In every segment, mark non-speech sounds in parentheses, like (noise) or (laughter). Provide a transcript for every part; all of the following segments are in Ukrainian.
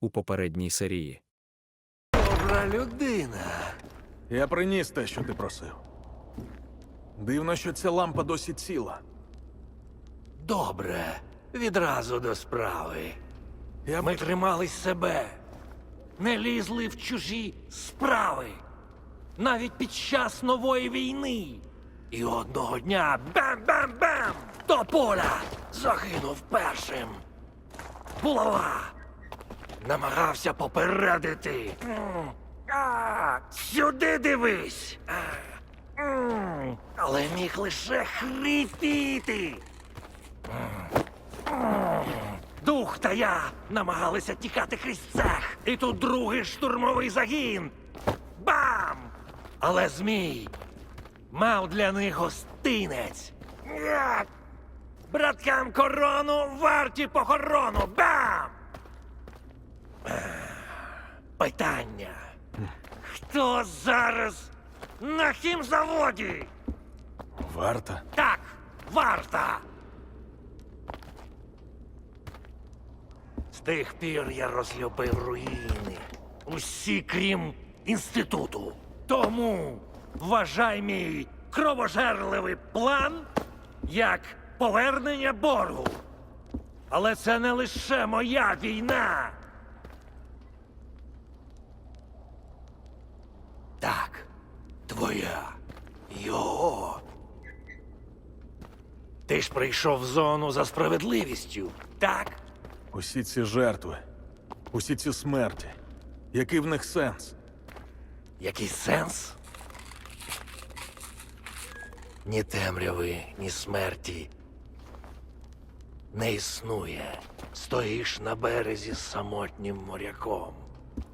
у попередній серії. Добра людина. Я приніс те, що ти просив. Дивно, що ця лампа досі ціла. Добре. Відразу до справи. Я Ми тримались себе, не лізли в чужі справи. Навіть під час нової війни. І одного дня бам-бам-бам! До поля загинув першим. Булава намагався попередити. Сюди дивись. Але міг лише хрипіти. Дух та я намагалися тікати крізь цех. І тут другий штурмовий загін. Бам! Але Змій мав для них гостинець. Браткам корону варті похорону. Бам! Питання. Хто зараз на хімзаводі? варта. Так, варта. З тих пір я розлюбив руїни. Усі, крім інституту. Тому вважай мій кровожерливий план як повернення боргу. Але це не лише моя війна. Так, твоя. Його. Ти ж прийшов в зону за справедливістю, так? Усі ці жертви, усі ці смерті. Який в них сенс? Який сенс? Ні темряви, ні смерті. Не існує. Стоїш на березі з самотнім моряком.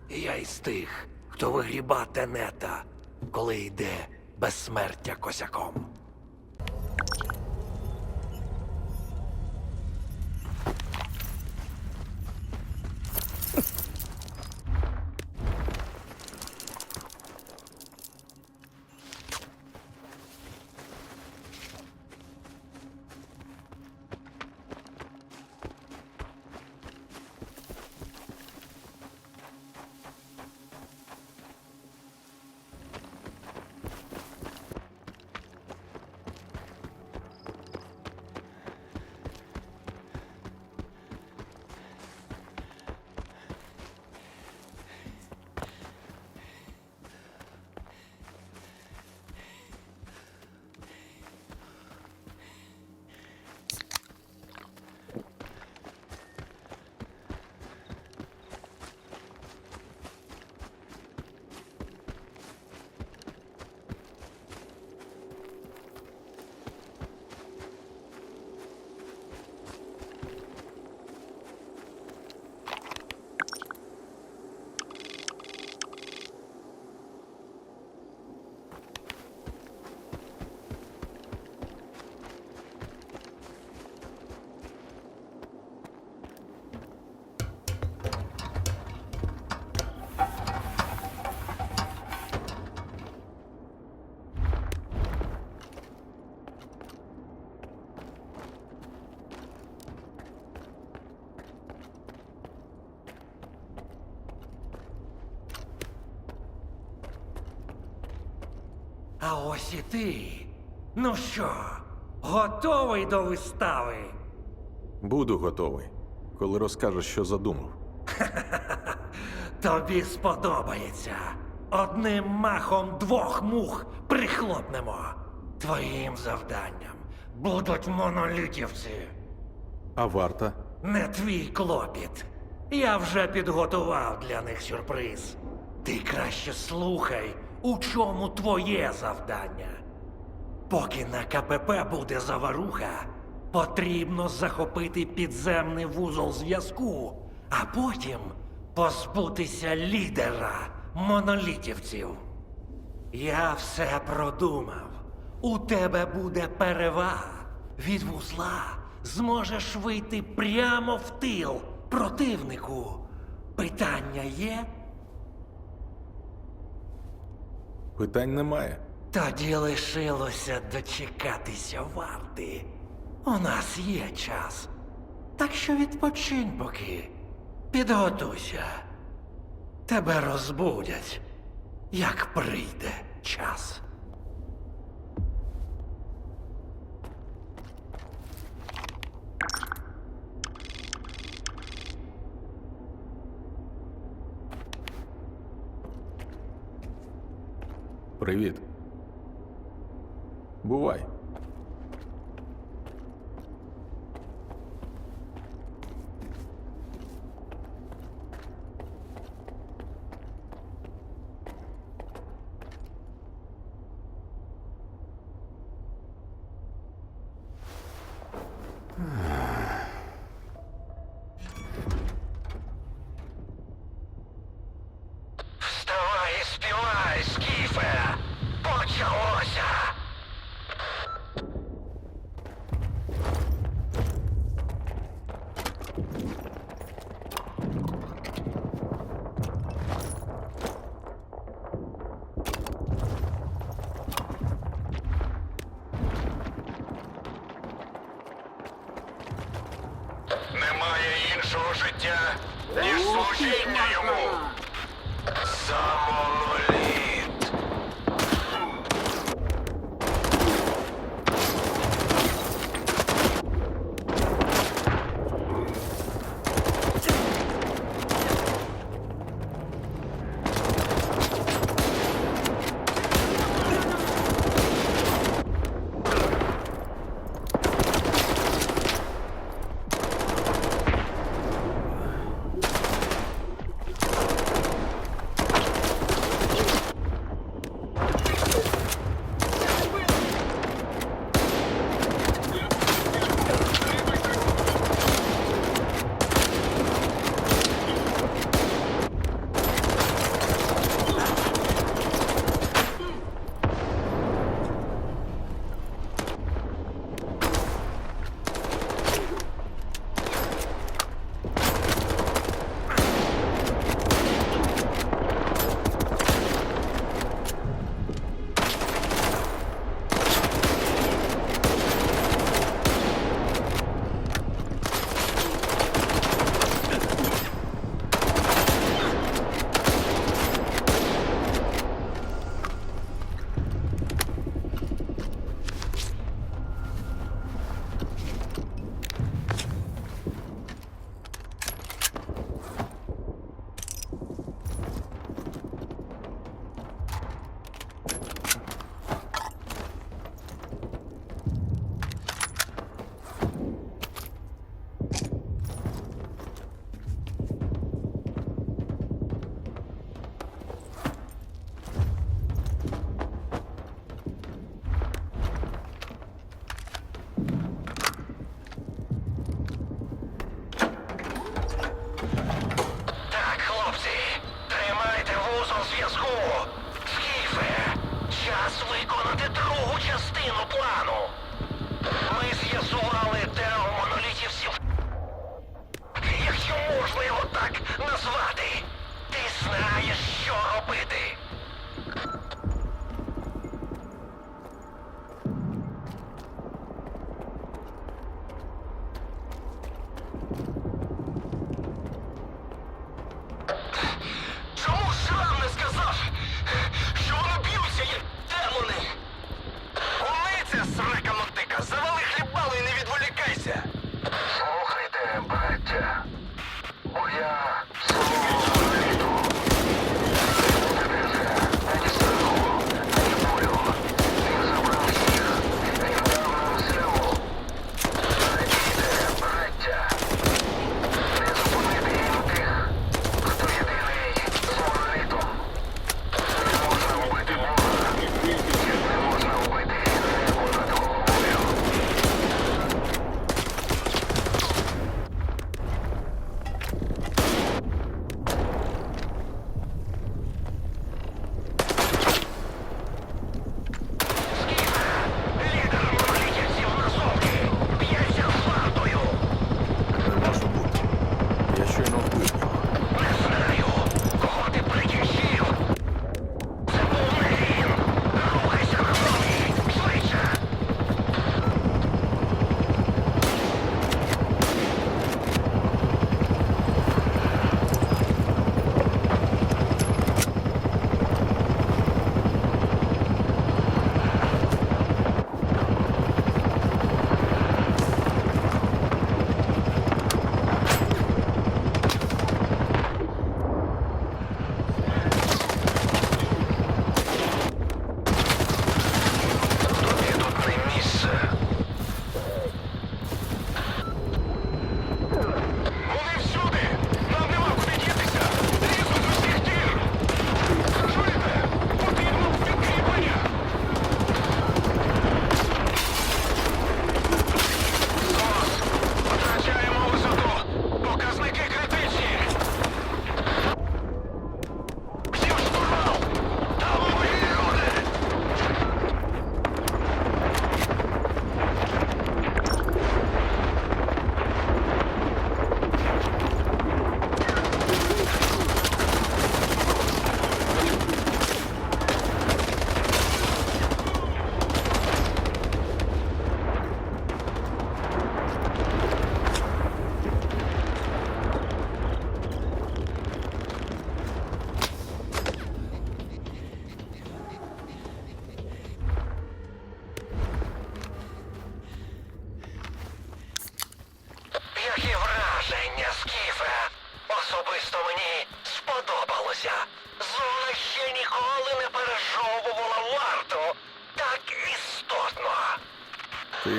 І я із тих, хто вигріба тенета, коли йде безсмертя косяком. А ось і ти. Ну що, готовий до вистави? Буду готовий, коли розкажеш, що задумав. (laughs) Тобі сподобається. Одним махом двох мух прихлопнемо. Твоїм завданням будуть монолітівці. А варта? Не твій клопіт. Я вже підготував для них сюрприз. Ти краще слухай, у чому твоє завдання. Поки на КПП буде заваруха, потрібно захопити підземний вузол зв'язку, а потім позбутися лідера монолітівців. Я все продумав. У тебе буде перевага. Від вузла зможеш вийти прямо в тил противнику. Питання є? Питань немає. Тоді лишилося дочекатися варти. У нас є час. Так що відпочинь поки. Підготуйся. Тебе розбудять, як прийде час. Привіт. Бувай. Що робити.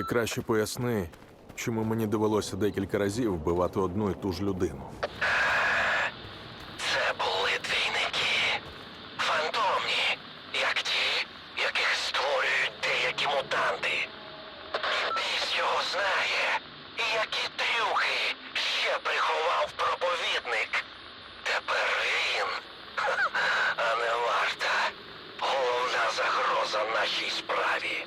Краще поясни, чому мені довелося декілька разів вбивати одну і ту ж людину. Це були двійники. Фантомні, як ті, яких створюють деякі мутанти. І біс його знає, які трюки ще приховав проповідник. Тепер він, а не варта, головна загроза нашій справі.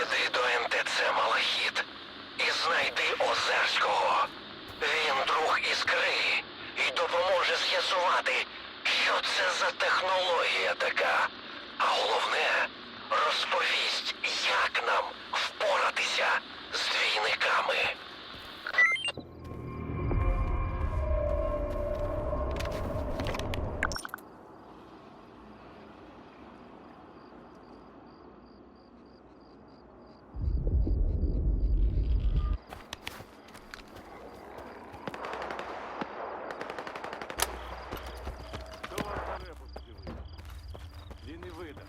Іди до НТЦ Малахіт і знайди Озерського. Він друг іскри і допоможе з'ясувати, що це за технологія така. А головне, розповість, як нам впоратися з двійниками. Хто вас за репуск дивив? Він і видав.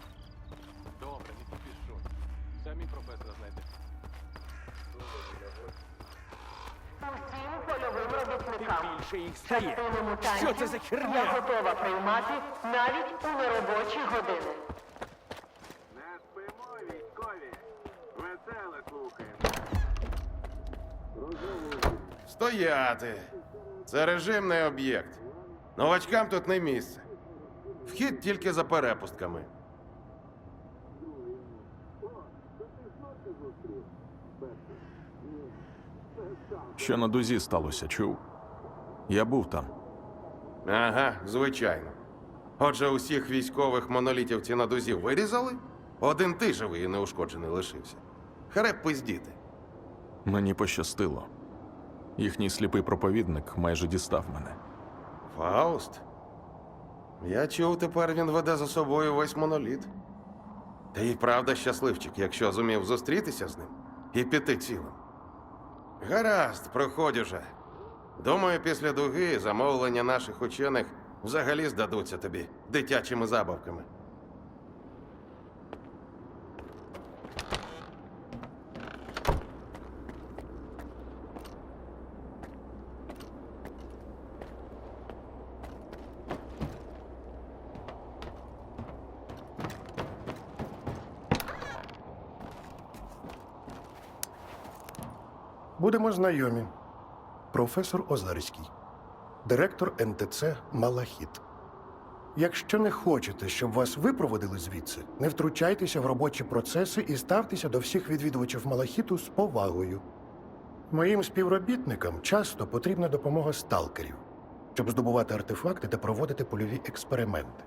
Добре, не кипішуй. Самі професора знайдете. Усім польовим робітникам. Більше їх стає. Що це за херня? Я готова приймати навіть у неробочі години. Не спимо, військові. Веселе слухаємо. Стояти. Це режимний об'єкт. Новачкам тут не місце. Вхід тільки за перепустками. Що на дузі сталося, чув? Я був там. Ага, звичайно. Отже, усіх військових монолітів ці на дузі вирізали? Один ти живий і неушкоджений лишився. Хреб пиздіти. Мені пощастило. Їхній сліпий проповідник майже дістав мене. Фауст? Я чув, тепер він веде за собою весь моноліт. Та й правда щасливчик, якщо зумів зустрітися з ним і піти цілим. Гаразд, проходь уже. Думаю, після дуги замовлення наших учених взагалі здадуться тобі дитячими забавками. Будемо знайомі. Професор Озарський, директор НТЦ Малахіт. Якщо не хочете, щоб вас випроводили звідси, не втручайтеся в робочі процеси і ставтеся до всіх відвідувачів Малахіту з повагою. Моїм співробітникам часто потрібна допомога сталкерів, щоб здобувати артефакти та проводити польові експерименти.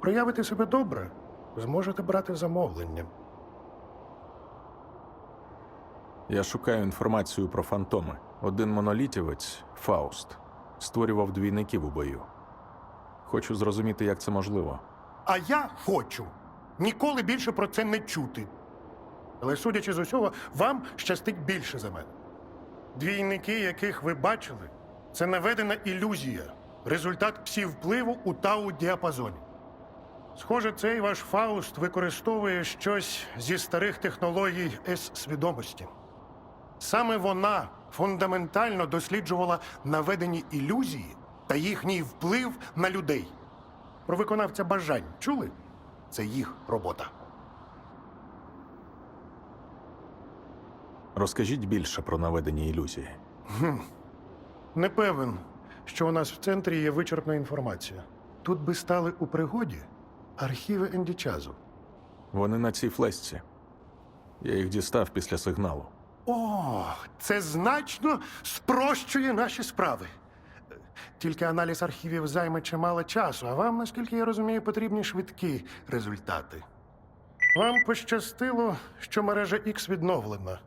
Проявите себе добре, зможете брати замовлення. Я шукаю інформацію про фантоми. Один монолітівець, Фауст, створював двійників у бою. Хочу зрозуміти, як це можливо. А я хочу ніколи більше про це не чути. Але судячи з усього, вам щастить більше за мене. Двійники, яких ви бачили, це наведена ілюзія, результат псі-впливу у тау-діапазоні. Схоже, цей ваш Фауст використовує щось зі старих технологій С-свідомості. Саме вона фундаментально досліджувала наведені ілюзії та їхній вплив на людей. Про виконавця бажань чули? Це їх робота. Розкажіть більше про наведені ілюзії. Не певен, що у нас в центрі є вичерпна інформація. Тут би стали у пригоді архіви Ендічазу. Вони на цій флесці. Я їх дістав після сигналу. О, це значно спрощує наші справи. Тільки аналіз архівів займе чимало часу, а вам, наскільки я розумію, потрібні швидкі результати. Вам пощастило, що мережа X відновлена.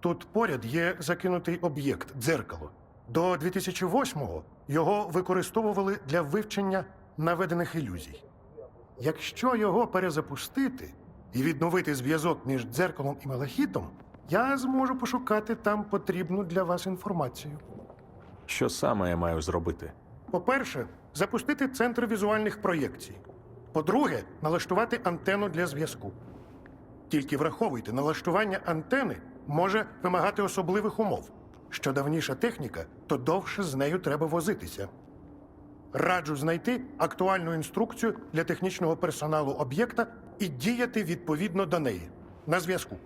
Тут поряд є закинутий об'єкт дзеркало. До 2008-го його використовували для вивчення наведених ілюзій. Якщо його перезапустити і відновити зв'язок між дзеркалом і малахітом, я зможу пошукати там потрібну для вас інформацію. Що саме я маю зробити? По-перше, запустити центр візуальних проєкцій. По-друге, налаштувати антенну для зв'язку. Тільки враховуйте, налаштування антени може вимагати особливих умов. Що давніша техніка, то довше з нею треба возитися. Раджу знайти актуальну інструкцію для технічного персоналу об'єкта і діяти відповідно до неї. На зв'язку.